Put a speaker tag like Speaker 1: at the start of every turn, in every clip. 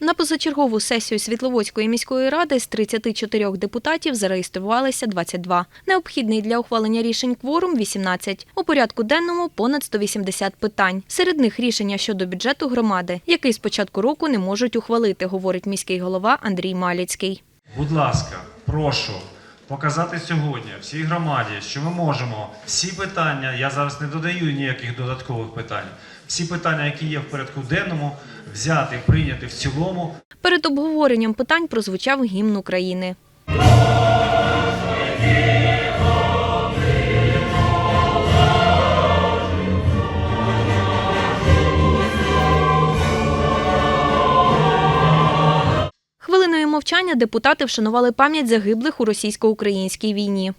Speaker 1: На позачергову сесію Світловодської міської ради з 34 депутатів зареєструвалися 22. Необхідний для ухвалення рішень кворум – 18. У порядку денному – понад 180 питань. Серед них рішення щодо бюджету громади, який з початку року не можуть ухвалити, говорить міський голова Андрій Маліцький.
Speaker 2: Будь ласка, прошу показати сьогодні всій громаді, що ми можемо всі питання, я зараз не додаю ніяких додаткових питань, всі питання, які є в порядку денному, взяти, прийняти в цілому.
Speaker 1: Перед обговоренням питань прозвучав гімн України. Мовчання депутати вшанували пам'ять загиблих у російсько-українській війні.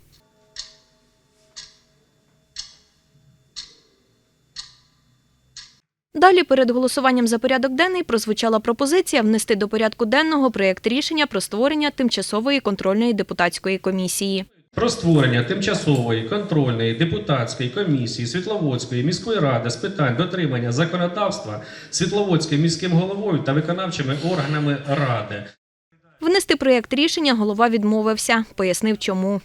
Speaker 1: Далі перед голосуванням за порядок денний прозвучала пропозиція внести до порядку денного проєкт рішення про створення тимчасової контрольної депутатської комісії.
Speaker 3: Про створення тимчасової контрольної депутатської комісії Світловодської міської ради з питань дотримання законодавства Світловодським міським головою та виконавчими органами ради.
Speaker 1: Внести проєкт рішення голова відмовився, пояснив чому.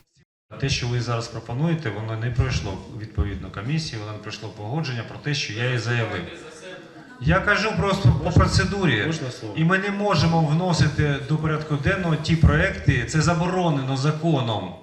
Speaker 2: Те, що ви зараз пропонуєте, воно не пройшло відповідно комісії, воно не пройшло погодження про те, що я і заявив. Я кажу просто по процедурі. І ми не можемо вносити до порядку денного ті проекти. Це заборонено законом.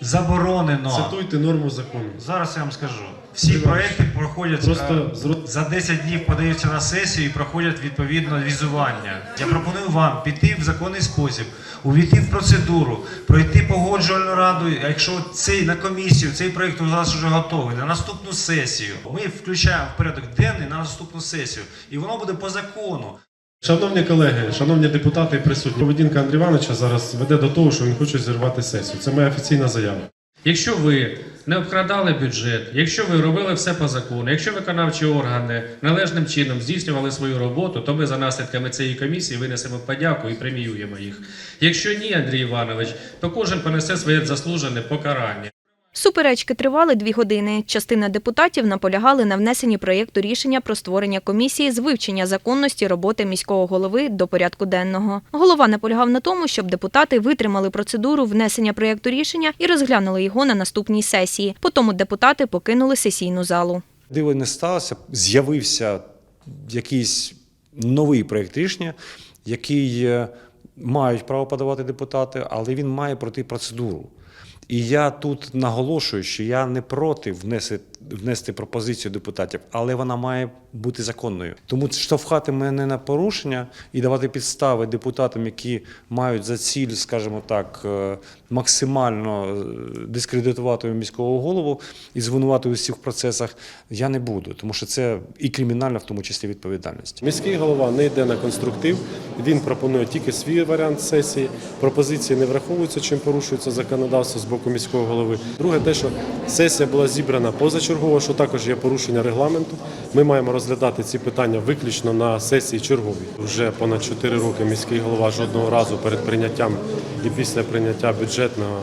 Speaker 2: Заборонено.
Speaker 4: Цитуйте норму закону.
Speaker 2: Зараз я вам скажу. Всі проекти проходять
Speaker 4: Просто
Speaker 2: е, за 10 днів подаються на сесію і проходять відповідно візування. Я пропоную вам піти в законний спосіб, увійти в процедуру, пройти погоджувальну раду. А Якщо цей на комісію, цей проект у нас вже готовий на наступну сесію. Ми включаємо в порядок денний на наступну сесію, і воно буде по закону.
Speaker 4: Шановні колеги, шановні депутати і присутні, поведінка Андрія Івановича зараз веде до того, що він хоче зірвати сесію. Це моя офіційна заява.
Speaker 3: Якщо ви не обкрадали бюджет, якщо ви робили все по закону, якщо виконавчі органи належним чином здійснювали свою роботу, то ми за наслідками цієї комісії винесемо подяку і преміюємо їх. Якщо ні, Андрій Іванович, то кожен понесе своє заслужене покарання.
Speaker 1: Суперечки тривали дві години. Частина депутатів наполягали на внесенні проєкту рішення про створення комісії з вивчення законності роботи міського голови до порядку денного. Голова наполягав на тому, щоб депутати витримали процедуру внесення проєкту рішення і розглянули його на наступній сесії. Потім депутати покинули сесійну залу.
Speaker 5: Диво не сталося, з'явився якийсь новий проєкт рішення, який е, мають право подавати депутати, але він має пройти процедуру. І я тут наголошую, що я не проти внести, внести пропозицію депутатів, але вона має бути законною. Тому штовхати мене на порушення і давати підстави депутатам, які мають за ціль, скажімо так, е, максимально е, дискредитувати міського голову і звинувати у всіх процесах, я не буду, тому що це і кримінальна, в тому числі відповідальність.
Speaker 4: Міський голова не йде на конструктив. Він пропонує тільки свій варіант сесії. Пропозиції не враховуються, чим порушується законодавство з боку міського голови. Друге, те, що сесія була зібрана позачергово, що також є порушення регламенту. Ми маємо розглядати ці питання виключно на сесії черговій. Вже понад 4 роки міський голова жодного разу перед прийняттям і після прийняття бюджетного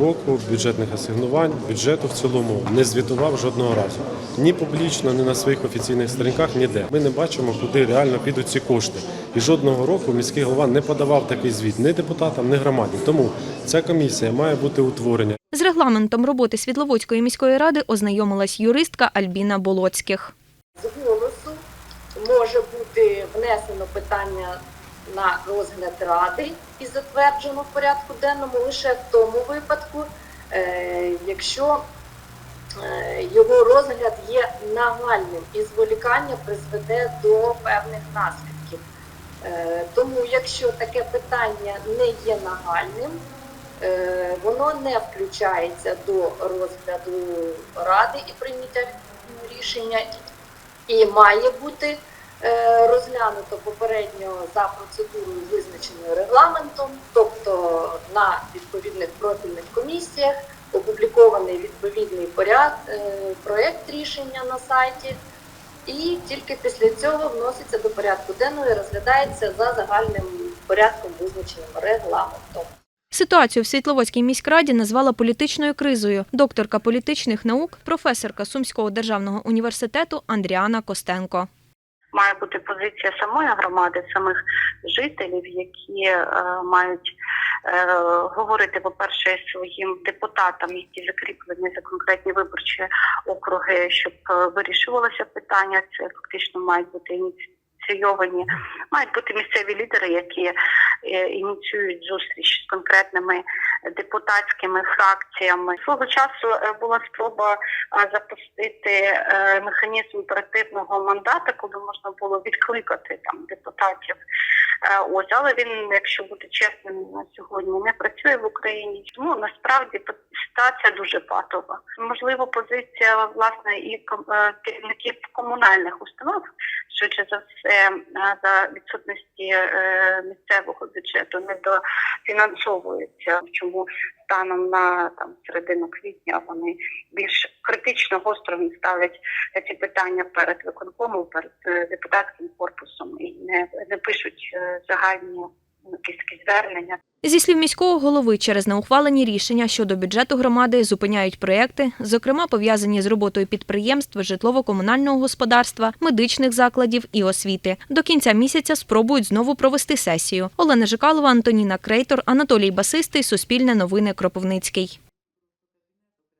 Speaker 4: року, бюджетних асигнувань, бюджету в цілому не звітував жодного разу. Ні публічно, ні на своїх офіційних сторінках, ніде. Ми не бачимо, куди реально підуть ці кошти. І жодного року міський голова не подавав такий звіт ні депутатам, ні громаді. Тому ця комісія має бути утворена.
Speaker 1: З регламентом роботи Світловодської міської ради ознайомилась юристка Альбіна Болоцьких.
Speaker 6: з голосу може бути внесено питання на розгляд ради і затверджено в порядку денному лише в тому випадку, е, якщо е, його розгляд є нагальним і зволікання призведе до певних наслідків. Е, Тому, якщо таке питання не є нагальним, воно не включається до розгляду ради і прийняття рішення і має бути розглянуто попередньо за процедурою, визначеною регламентом, тобто на відповідних профільних комісіях, опублікований відповідний поряд, е, проект рішення на сайті, і тільки після цього вноситься до порядку денного і розглядається за загальним порядком, визначеним регламентом.
Speaker 1: Ситуацію в Світловодській міськраді назвала політичною кризою. Докторка політичних наук, професорка Сумського державного університету Андріана Костенко.
Speaker 7: Має бути позиція самої громади, самих жителів, які е, мають е, говорити, по-перше, своїм депутатам, які закріплені за конкретні виборчі округи, щоб е, вирішувалося питання. Це фактично мають бути ініційовані, мають бути місцеві лідери, які е, ініціюють зустріч з конкретними депутатськими фракціями. Свого часу е, була спроба е, запустити е, механізм оперативного мандата, коли можна було відкликати там депутатів. Ось, але він, якщо бути чесним, на сьогодні не працює в Україні. Тому насправді ситуація дуже патова. Можливо, позиція власне і керівників комунальних установ, швидше за все, е, за відсутності е, місцевого бюджету не дофінансовуються, Чому станом на там середину квітня вони більш критично гостро ставлять ці питання перед виконкомом, перед е, депутатським корпусом і не, не пишуть е, загальні якісь звернення.
Speaker 1: Зі слів міського голови, через неухвалені рішення щодо бюджету громади зупиняють проекти, зокрема пов'язані з роботою підприємств, житлово-комунального господарства, медичних закладів і освіти. До кінця місяця спробують знову провести сесію. Олена Жикалова, Антоніна Крейтор, Анатолій Басистий, Суспільне новини Кропивницький.